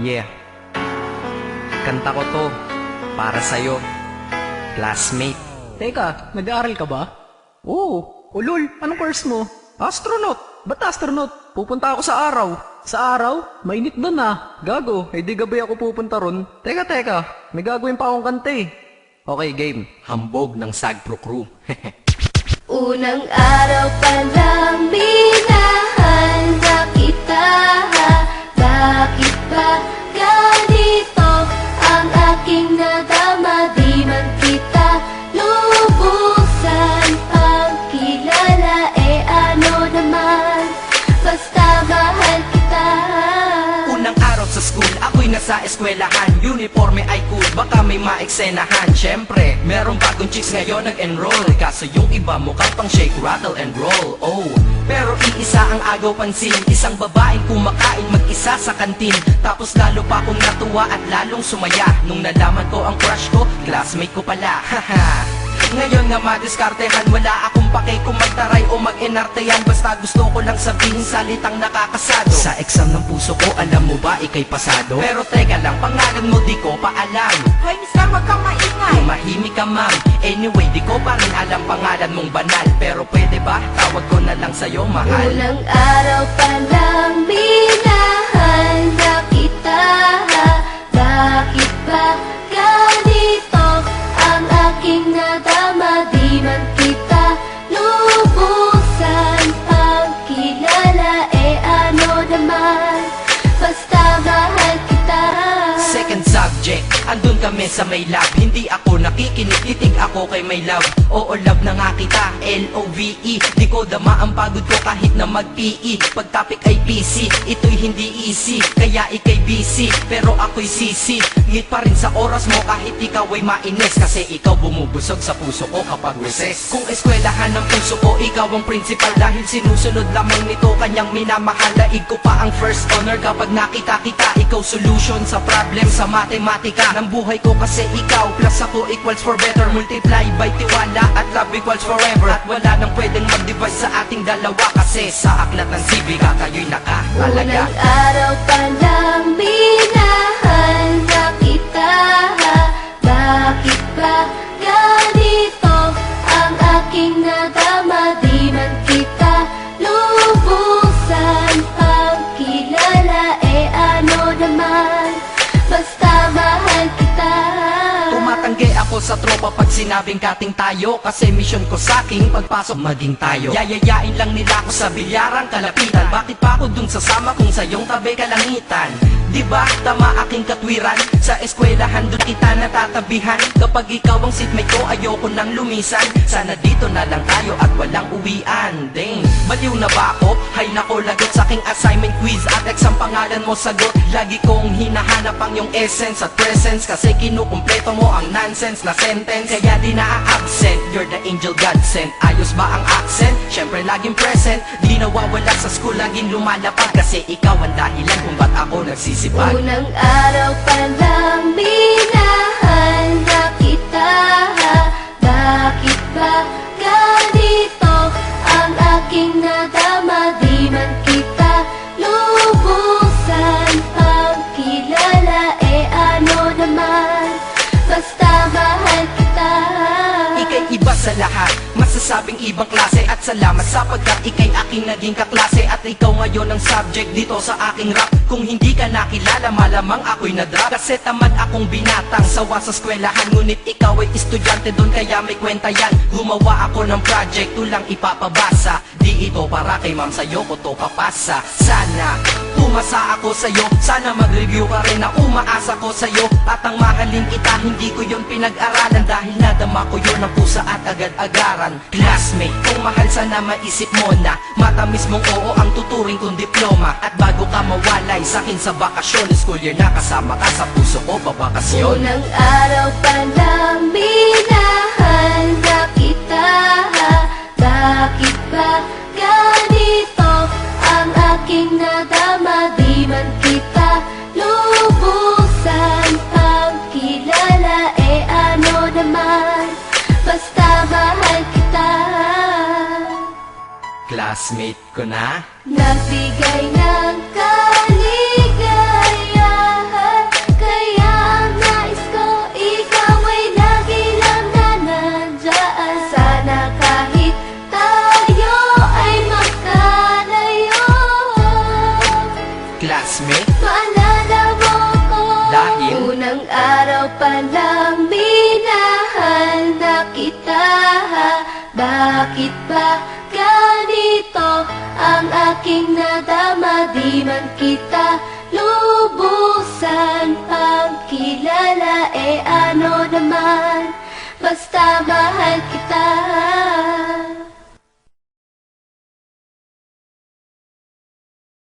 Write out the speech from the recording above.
Yeah. Kanta ko to para sa'yo, classmate. Teka, nag-aaral ka ba? Oo. Ulol, anong course mo? Astronaut. Ba't astronaut? Pupunta ako sa araw. Sa araw? Mainit doon ah. Gago, eh di gabi ako pupunta ron. Teka, teka. May gagawin pa akong kante eh. Okay, game. Hambog ng Sagpro Crew. Unang araw pa lang minahal nasa eskwelahan Uniforme ay cool, baka may maeksenahan. Siyempre, merong bagong chicks ngayon nag-enroll Kaso yung iba mukhang pang shake, rattle and roll Oh, pero iisa ang agaw pansin Isang babaeng kumakain mag-isa sa kantin. Tapos lalo pa akong natuwa at lalong sumaya. Nung nalaman ko ang crush ko, classmate ko pala Haha ngayon nga madiskartehan Wala akong pake kung magtaray o mag-enartehan Basta gusto ko lang sabihin salitang nakakasado. Sa exam ng puso ko, alam mo ba ikay pasado? Pero teka lang, pangalan mo di ko pa alam. Hoy, mister, wag kang maingay. Tumahimik ka ma'am Anyway, di ko pa rin alam pangalan mong banal. Pero pwede ba, tawag ko na lang sa'yo mahal. Unang araw pa subject, andun kami sa may lab. Hindi ako nakikinig, titig ako kay may love. Oo, love na nga kita, L-O-V-E Di ko dama ang pagod ko kahit na mag-PE Pag topic ay PC, ito'y hindi easy. Kaya ikay busy, pero ako'y sisi. Ngit pa rin sa oras mo kahit ikaw ay mainis. Kasi ikaw bumubusog sa puso ko kapag recess. Kung eskwelahan ng puso ko, ikaw ang principal. Dahil sinusunod lamang nito kanyang minamahal Daig ko pa ang first honor. Kapag nakita kita Ikaw solution sa problem sa matematika Ng buhay ko kasi ikaw Plus ako equals for better. Multiply by tiwala at love equals forever. At wala nang pwedeng mag-divide sa ating dalawa Kasi sa aklat ng sibika kayo'y nakahalaga Unang araw pa lang sinabing kating tayo Kasi mission ko sa aking pagpasok maging tayo. Yayayain lang nila ako sa bilyarang kalapitan. Bakit pa ako dun sasama kung sa iyong tabi kalangitan Di ba? Tama aking katwiran. Sa eskwelahan dun kita natatabihan. Kapag ikaw ang seatmate ko ayoko nang lumisan. Sana dito na lang tayo at walang uwian. Dang, baliw na ba ako? Hay nako lagot sa aking assignment quiz At exam pangalan mo sagot. Lagi kong hinahanap ang iyong essence at presence Kasi kinukumpleto mo ang nonsense na sentence. Kaya di na-absent, you're the angel God sent. Ayos ba ang accent? Syempre laging present. Di nawawala sa school, laging lumalapag Kasi ikaw ang dahilan kung ba't ako nagsisipag Unang araw pa lang minahal na kita Bakit ba ganito ang aking nadama? Di man kita lubusan pagkilala Eh ano naman, basta mahal kita Ika'y iba sa lahat Masasabing ibang klase At salamat sapagkat ika'y aking naging kaklase At ikaw ngayon ang subject dito sa aking rap. Kung hindi ka nakilala malamang ako'y nadrop Kasi tamad akong binatang sawa sa eskwelahan Ngunit ikaw ay estudyante doon kaya may kwenta yan. Gumawa ako ng project tulang ipapabasa. Di ito para kay ma'am sa'yo ko to papasa. Sana Pumasa ako sa'yo Sana mag-review ka rin na umaasa ko sa'yo. At ang mahalin kita Hindi ko yun pinag-aralan. Dahil nadama ko yun ang pusa at agad-agaran. Classmate, kung mahal sana maisip mo na. Matamis mong oo ang tuturing kong diploma. At bago ka mawalay sa'kin sa bakasyon. School year na kasama ka sa puso ko pabakasyon Unang araw pa lang minahal na kita classmate ko na Nagbigay ng kaligayahan Kaya ang nais ko, ikaw ay lagi lang na nandyan Sana kahit tayo ay magkalayo Classmate? Maalala mo ko Dahil? Unang araw pa lang minahal na kita Bakit ba? Ganito ang aking nadama Di man kita lubusan. Pagkilala Eh ano naman? Basta mahal kita